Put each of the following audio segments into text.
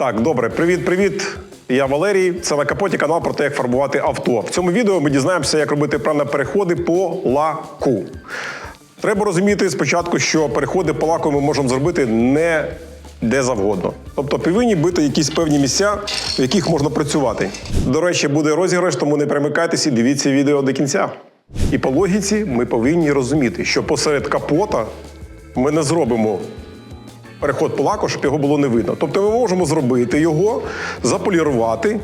Так, добре, привіт, привіт. Я Валерій. Це на капоті канал про те, як фарбувати авто. В цьому відео ми дізнаємося, як робити переходи по лаку. Треба розуміти спочатку, що переходи по лаку ми можемо зробити не де завгодно. Тобто повинні бути якісь певні місця, в яких можна працювати. До речі, буде розіграш, тому не перемикайтеся і дивіться відео до кінця. І по логіці ми повинні розуміти, що посеред капота ми не зробимо переход плаку, щоб його було не видно. Тобто ми можемо зробити його, заполірувати,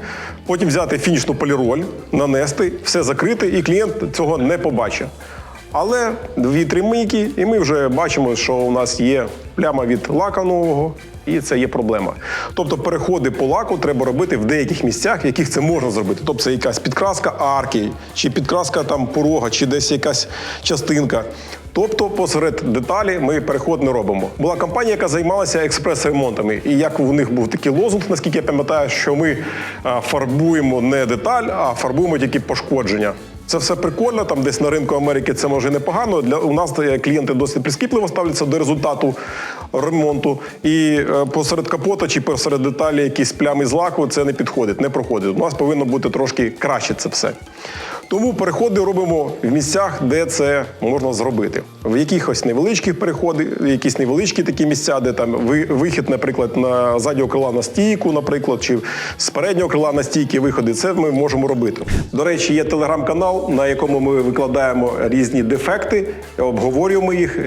потім взяти фінішну поліроль, нанести, все закрити, і клієнт цього не побачить. Але дві-три мийки, і ми вже бачимо, що у нас є пляма від лака нового, і це є проблема. Тобто переходи по лаку треба робити в деяких місцях, в яких це можна зробити. Тобто це якась підкраска арки, чи підкраска там порога, чи десь якась частинка. Тобто посеред деталі ми переход не робимо. Була компанія, яка займалася експрес-ремонтами. І як у них був такий лозунг, наскільки я пам'ятаю, що ми фарбуємо не деталь, а фарбуємо тільки пошкодження. Це все прикольно. Там десь на ринку Америки це може непогано. Для у нас клієнти досить прискіпливо ставляться до результату ремонту. І е, посеред капота чи посеред деталі якісь плями з лаку це не підходить, не проходить. У нас повинно бути трошки краще це все. Тому переходи робимо в місцях, де це можна зробити. В якихось невеличких переходи, якісь невеличкі такі місця, де там ви- вихід, наприклад, на заднього крила на стійку, наприклад, чи з переднього крила на стійки виходи, це ми можемо робити. До речі, є телеграм-канал, на якому ми викладаємо різні дефекти, обговорюємо їх,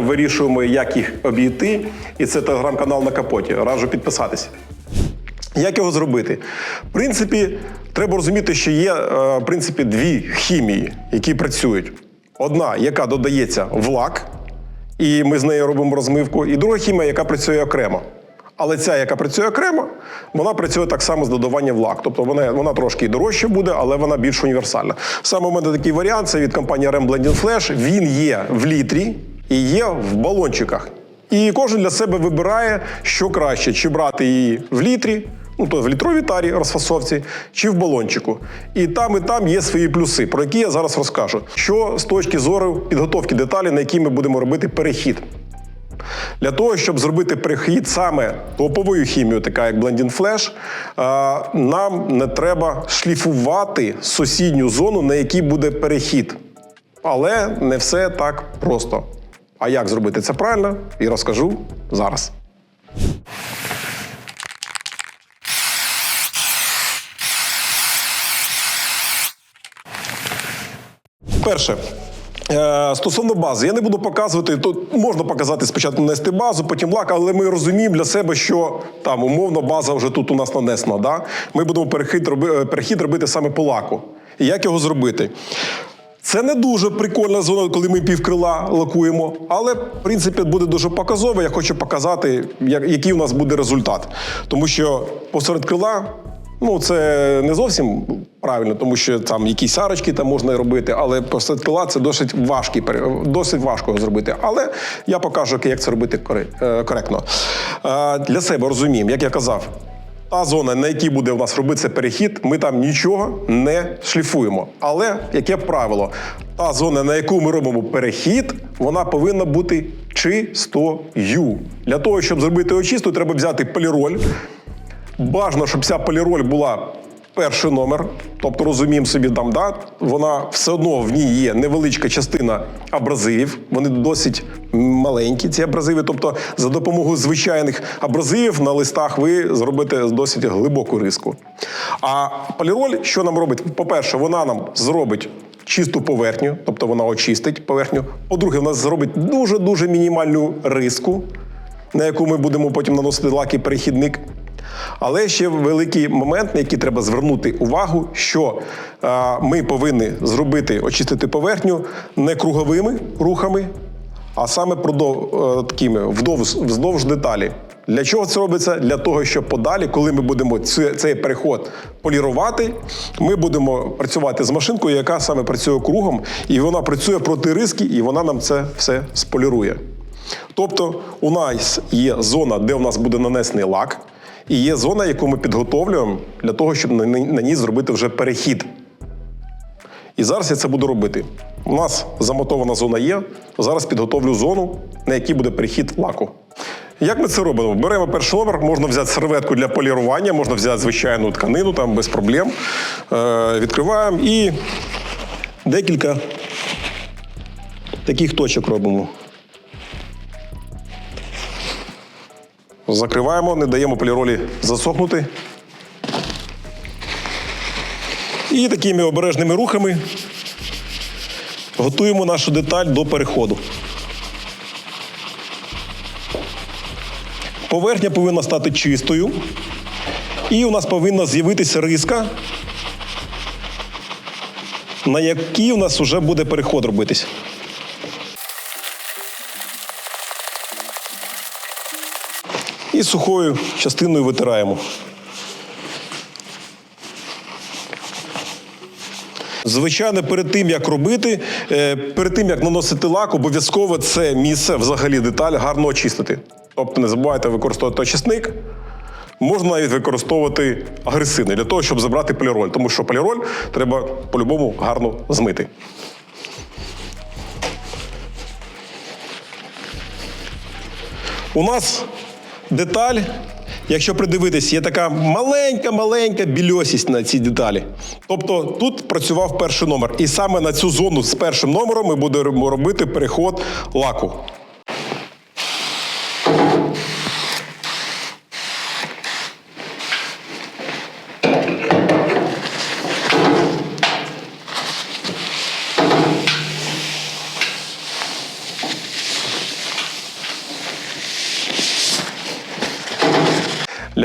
вирішуємо, як їх обійти. І це телеграм-канал на капоті. Раджу підписатися. Як його зробити? В принципі, треба розуміти, що є е, в принципі дві хімії, які працюють. Одна, яка додається в лак, і ми з нею робимо розмивку, і друга хімія, яка працює окремо. Але ця, яка працює окремо, вона працює так само з додаванням в лак. Тобто вона, вона трошки дорожче буде, але вона більш універсальна. Саме у мене такий варіант це від компанії Rem Blending Flash. Він є в літрі і є в балончиках. І кожен для себе вибирає, що краще, чи брати її в літрі, ну то в літровій тарі розфасовці, чи в балончику. І там, і там є свої плюси, про які я зараз розкажу. Що з точки зору підготовки деталі, на які ми будемо робити перехід. Для того, щоб зробити перехід саме топовою хімією, така як Blending Flash, нам не треба шліфувати сусідню зону, на якій буде перехід. Але не все так просто. А як зробити це правильно, і розкажу зараз. Перше. е, Стосовно бази, я не буду показувати. Тут можна показати спочатку нанести базу, потім лак, але ми розуміємо для себе, що там умовно база вже тут у нас нанесена. Да? Ми будемо перехід, роби- е, перехід робити саме по лаку. І як його зробити? Це не дуже прикольна зона, коли ми півкрила лакуємо, але в принципі буде дуже показово. Я хочу показати, який у нас буде результат. Тому що посеред крила. Ну, це не зовсім правильно, тому що там якісь арочки там можна робити, але посеред крила це досить пере- досить важко зробити. Але я покажу, як це робити е, коректно. Е, Для себе розуміємо, як я казав, та зона, на якій буде у нас робитися перехід, ми там нічого не шліфуємо. Але яке правило? Та зона, на яку ми робимо перехід, вона повинна бути чистою. Для того, щоб зробити його чистою, треба взяти поліроль. Бажано, щоб ця поліроль була перший номер. Тобто розуміємо собі, там, да, вона все одно в ній є невеличка частина абразивів. Вони досить маленькі, ці абразиви. Тобто, за допомогою звичайних абразивів на листах ви зробите досить глибоку риску. А поліроль, що нам робить? По-перше, вона нам зробить чисту поверхню, тобто вона очистить поверхню. По-друге, вона зробить дуже-дуже мінімальну риску, на яку ми будемо потім наносити лак і перехідник. Але ще великий момент, на який треба звернути увагу, що ми повинні зробити, очистити поверхню не круговими рухами, а саме продов, е, такими вдовж, вздовж деталі. Для чого це робиться? Для того, щоб подалі, коли ми будемо цей переход полірувати, ми будемо працювати з машинкою, яка саме працює кругом, і вона працює проти риски, і вона нам це все сполірує. Тобто, у нас є зона, де у нас буде нанесений лак, і є зона, яку ми підготовлюємо для того, щоб на, ній зробити вже перехід. І зараз я це буду робити. У нас замотована зона є. Зараз підготовлю зону, на якій буде перехід лаку. Як ми це робимо? Беремо перший номер, можна взяти серветку для полірування, можна взяти звичайну тканину, там без проблем. Е, відкриваємо і декілька таких точок робимо. Закриваємо, не даємо поліролі засохнути. І такими обережними рухами готуємо нашу деталь до переходу. Поверхня повинна стати чистою. І у нас повинна з'явитися риска, на якій у нас вже буде переход робитись. Сухою частиною витираємо. Звичайно, перед тим як робити, е, перед тим як наносити лак, обов'язково це місце, взагалі деталь, гарно очистити. Тобто не забувайте використовувати очисник. Можна навіть використовувати агресивний для того, щоб забрати поліроль, тому що поліроль треба по-любому гарно змити. У нас деталь, якщо придивитись, є така маленька-маленька більосість на цій деталі. Тобто тут працював перший номер. І саме на цю зону з першим номером ми будемо робити переход лаку.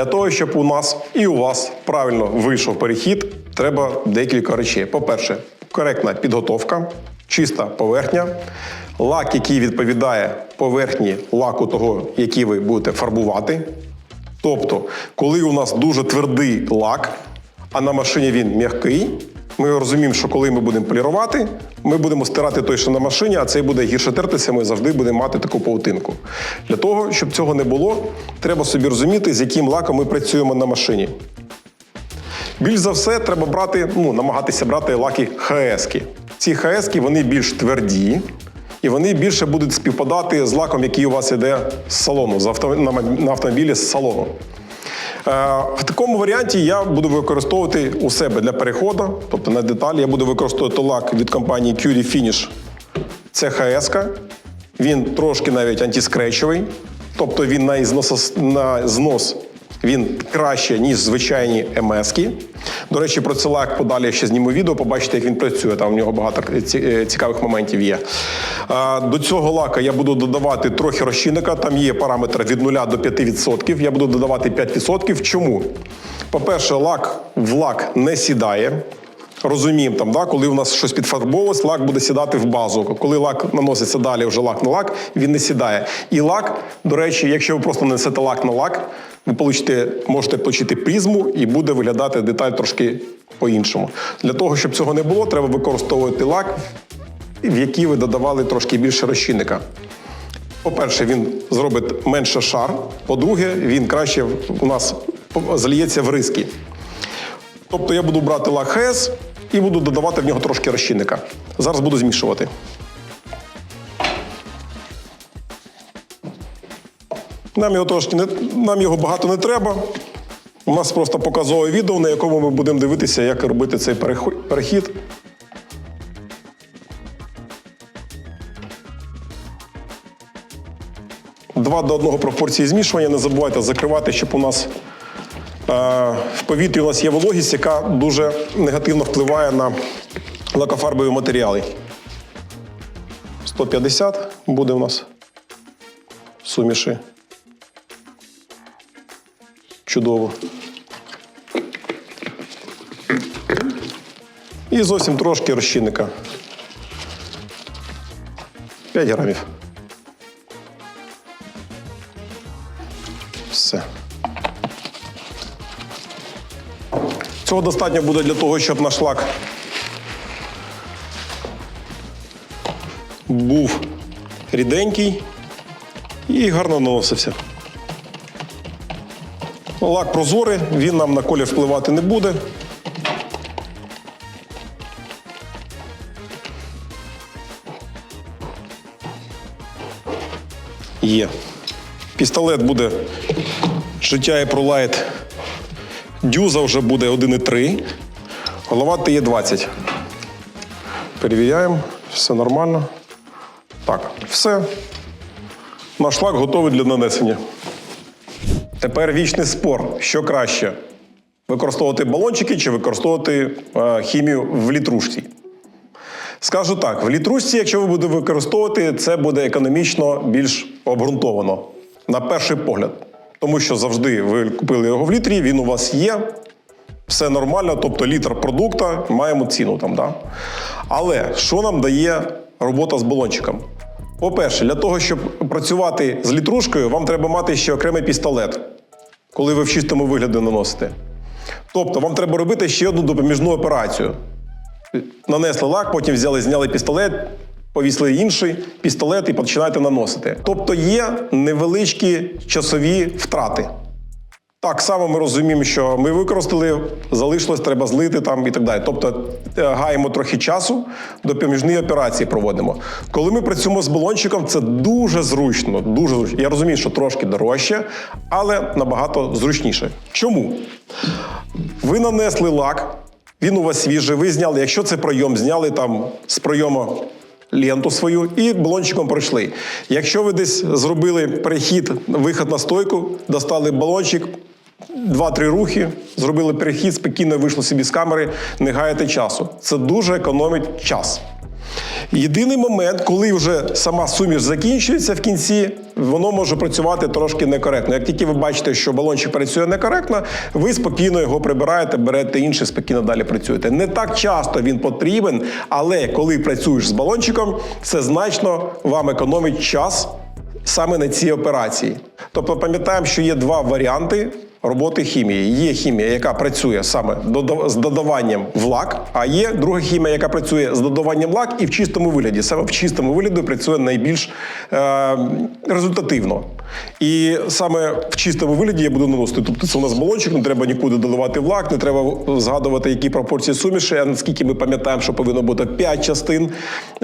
Для того, щоб у нас і у вас правильно вийшов перехід, треба декілька речей. По-перше, коректна підготовка, чиста поверхня, лак, який відповідає поверхні лаку того, який ви будете фарбувати. Тобто, коли у нас дуже твердий лак, а на машині він м'який, ми розуміємо, що коли ми будемо полірувати, ми будемо стирати той, що на машині, а цей буде гірше тертися, ми завжди будемо мати таку паутинку. Для того, щоб цього не було, треба собі розуміти, з яким лаком ми працюємо на машині. Більш за все, треба брати, ну, намагатися брати лаки ХС-ки. Ці ХС-ки вони більш тверді, і вони більше будуть співпадати з лаком, який у вас йде з салону, з на автомобілі з салону. Е, В такому варіанті я буду використовувати у себе для переходу, тобто на деталі, я буду використовувати лак від компанії Curie Finish. ХС. Він трошки навіть антискречовий, тобто він на знос, на знос він краще, ніж звичайні МС-ки. До речі, про цей лак подалі ще зніму відео, побачите, як він працює. Там в нього багато цікавих моментів є. До цього лака я буду додавати трохи розчинника. Там є параметр від 0 до 5%. Я буду додавати 5%. Чому? По-перше, лак в лак не сідає. Розуміємо, там, да, коли у нас щось підфарбовувалось, лак буде сідати в базу. Коли лак наноситься далі, вже лак на лак, він не сідає. І лак, до речі, якщо ви просто нанесете лак на лак, ви получите, можете отримати призму і буде виглядати деталь трошки по-іншому. Для того, щоб цього не було, треба використовувати лак, в який ви додавали трошки більше розчинника. По-перше, він зробить менше шар. По-друге, він краще у нас зальється в риски. Тобто я буду брати лак ХС і буду додавати в нього трошки розчинника. Зараз буду змішувати. Нам його трошки не, нам його багато не треба. У нас просто показове відео, на якому ми будемо дивитися, як робити цей перехід. Два до одного пропорції змішування. Не забувайте закривати, щоб у нас Е, В повітрі у нас є вологість, яка дуже негативно впливає на лакофарбові матеріали. 150 буде у нас суміші. Чудово. І зовсім трошки розчинника. 5 грамів. Все. Цього достатньо буде для того, щоб наш лак був ріденький і гарно наносився. Лак прозорий, він нам на колір впливати не буде. Є. Пістолет буде життя і пролайт. Дюза вже буде 1,3. Голова є 20. Перевіряємо, все нормально. Так, все. Наш лак готовий для нанесення. Тепер вічний спор. Що краще? Використовувати балончики чи використовувати е, хімію в літрушці? Скажу так: в літрушці, якщо ви будете використовувати, це буде економічно більш обґрунтовано на перший погляд. Тому що завжди ви купили його в літрі, він у вас є, все нормально, тобто літр продукта, маємо ціну там. Да? Але що нам дає робота з балончиком? По-перше, для того, щоб працювати з літрушкою, вам треба мати ще окремий пістолет, коли ви в чистому вигляді наносите. Тобто, вам треба робити ще одну допоміжну операцію. Нанесли лак, потім взяли, зняли пістолет, повісили інший пістолет і починаєте наносити. Тобто є невеличкі часові втрати. Так само ми розуміємо, що ми використали, залишилось, треба злити там і так далі. Тобто е, гаємо трохи часу, допоміжні операції проводимо. Коли ми працюємо з балончиком, це дуже зручно. Дуже зручно. Я розумію, що трошки дорожче, але набагато зручніше. Чому? Ви нанесли лак, він у вас свіжий, ви зняли, якщо це пройом, зняли там з пройому ленту свою і балончиком пройшли. Якщо ви десь зробили перехід, вихід на стойку, достали балончик, два-три рухи, зробили перехід, спокійно вийшли собі з камери, не гаєте часу. Це дуже економить час. Єдиний момент, коли вже сама суміш закінчується в кінці, воно може працювати трошки некоректно. Як тільки ви бачите, що балончик працює некоректно, ви спокійно його прибираєте, берете інший, спокійно далі працюєте. Не так часто він потрібен, але коли працюєш з балончиком, це значно вам економить час саме на цій операції. Тобто пам'ятаємо, що є два варіанти роботи хімії. Є хімія, яка працює саме з додаванням в лак, а є друга хімія, яка працює з додаванням лак і в чистому вигляді. Саме в чистому вигляді працює найбільш е, результативно. І саме в чистому вигляді я буду наносити. Тобто це у нас балончик, не треба нікуди додавати в лак, не треба згадувати, які пропорції суміші. А наскільки ми пам'ятаємо, що повинно бути 5 частин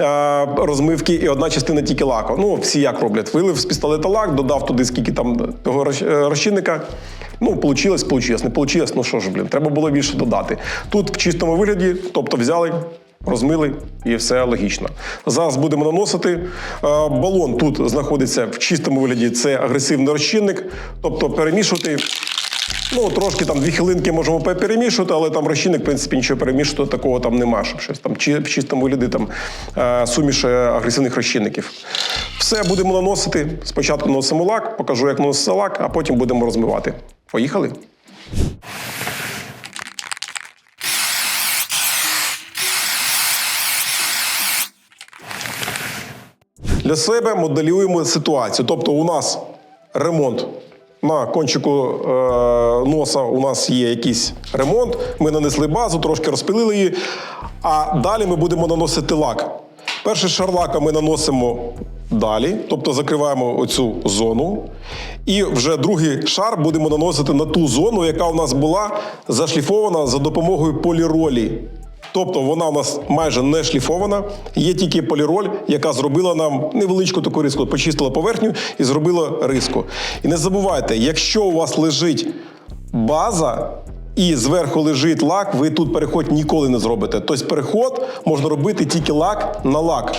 е, розмивки і одна частина тільки лаку. Ну, всі як роблять. Вилив з пістолета лак, додав туди скільки там того е, розчинника. Ну, получилось, получилось, не получилось, ну що ж, блін, треба було більше додати. Тут в чистому вигляді, тобто взяли, розмили і все логічно. Зараз будемо наносити. Е, Балон тут знаходиться в чистому вигляді, це агресивний розчинник, тобто перемішувати. Ну, трошки там дві хвилинки можемо перемішувати, але там розчинник, в принципі, нічого перемішувати такого там немає, щоб щось там в чистому вигляді там е, суміш е, агресивних розчинників. Все будемо наносити. Спочатку наносимо лак, покажу, як наноситься лак, а потім будемо розмивати. Поїхали? Для себе моделюємо ситуацію. Тобто, у нас ремонт. На кончику е, носа у нас є якийсь ремонт. Ми нанесли базу, трошки розпилили її. А далі ми будемо наносити лак. Перший шар лака ми наносимо далі, тобто закриваємо оцю зону. І вже другий шар будемо наносити на ту зону, яка у нас була зашліфована за допомогою поліролі. Тобто вона у нас майже не шліфована, є тільки поліроль, яка зробила нам невеличку таку риску, почистила поверхню і зробила риску. І не забувайте, якщо у вас лежить база і зверху лежить лак, ви тут переход ніколи не зробите. Тобто переход можна робити тільки лак на лак.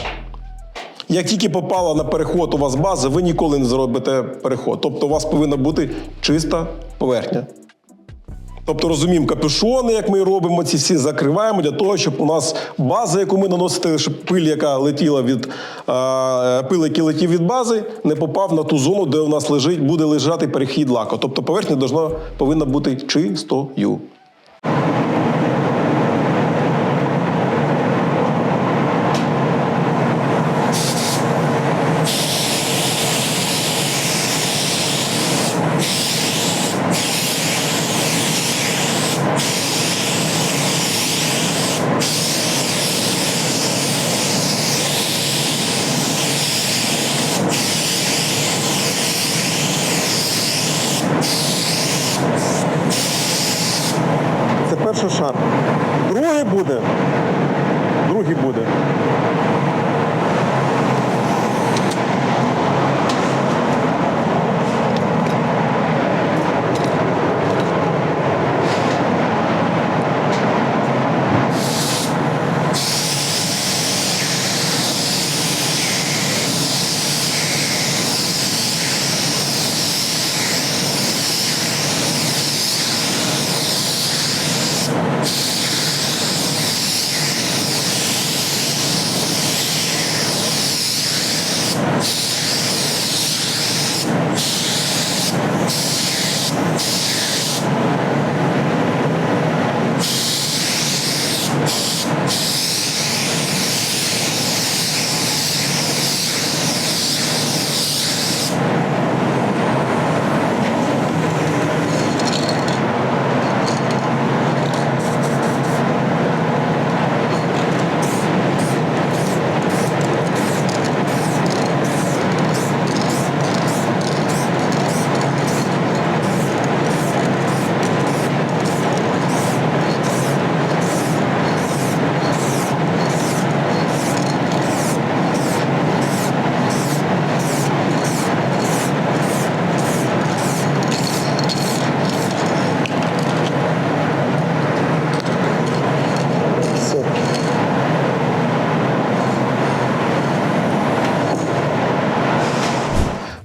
Як тільки попала на переход у вас база, ви ніколи не зробите переход. Тобто у вас повинна бути чиста поверхня. Тобто розуміємо капюшони, як ми робимо, ці всі закриваємо для того, щоб у нас база, яку ми наносили, щоб пиль, яка летіла від пили, пил, який летів від бази, не попав на ту зону, де у нас лежить, буде лежати перехід лаку. Тобто поверхня повинна бути чистою.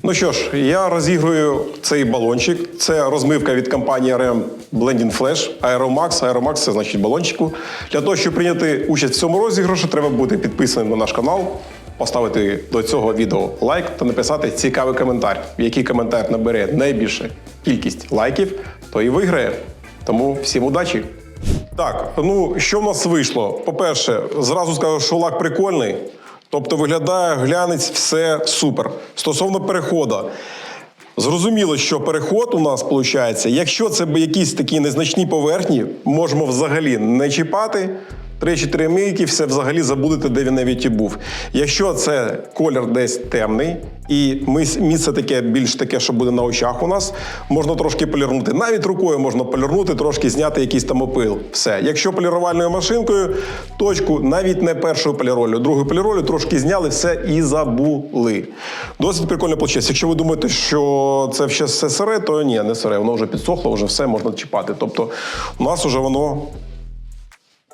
Ну що ж, я розігрую цей балончик. Це розмивка від компанії RM Blending Flash Aeromax. Aeromax це значить балончику. Для того, щоб прийняти участь в цьому розіграші, треба бути підписаним на наш канал, поставити до цього відео лайк та написати цікавий коментар. Який коментар набере найбільше кількість лайків, то і виграє. Тому всім удачі! Так, ну що в нас вийшло? По-перше, зразу скажу, що лак прикольний. Тобто виглядає глянець, все супер. Стосовно переходу. Зрозуміло, що переход у нас виходить, якщо це якісь такі незначні поверхні, можемо взагалі не чіпати. 3-4 мийки, все взагалі забудете, де він навіть і був. Якщо це колір десь темний, і мис- місце таке більш таке, що буде на очах у нас, можна трошки полірнути. Навіть рукою можна полірнути, трошки зняти якийсь там опил. Все. Якщо полірувальною машинкою, точку навіть не першою поліролью, другою поліролью трошки зняли все і забули. Досить прикольно вийшло. Якщо ви думаєте, що це ще все сире, то ні, не сире. Воно вже підсохло, вже все можна чіпати. Тобто у нас вже воно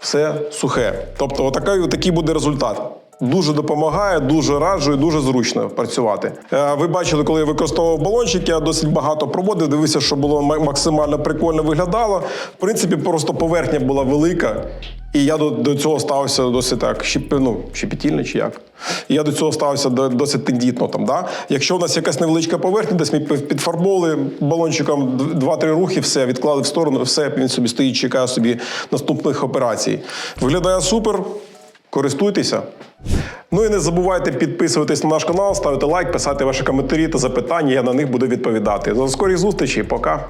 все сухе. Тобто, отакий, отакий буде результат. Дуже допомагає, дуже раджу і дуже зручно працювати. Е, Ви бачили, коли я використовував балончик, я досить багато проводив, дивився, що було максимально прикольно виглядало. В принципі, просто поверхня була велика, і я до, до цього ставився досить так щеп, ну, щепетільно чи як. Я до цього ставився досить тендітно. Там, да? Якщо у нас якась невеличка поверхня, десь ми підфарбовували балончиком два-три рухи, все, відклали в сторону, все, він собі стоїть, чекає собі наступних операцій. Виглядає супер. Користуйтеся. Ну і не забувайте підписуватись на наш канал, ставити лайк, писати ваші коментарі та запитання. Я на них буду відповідати. До скорих зустрічі, Пока.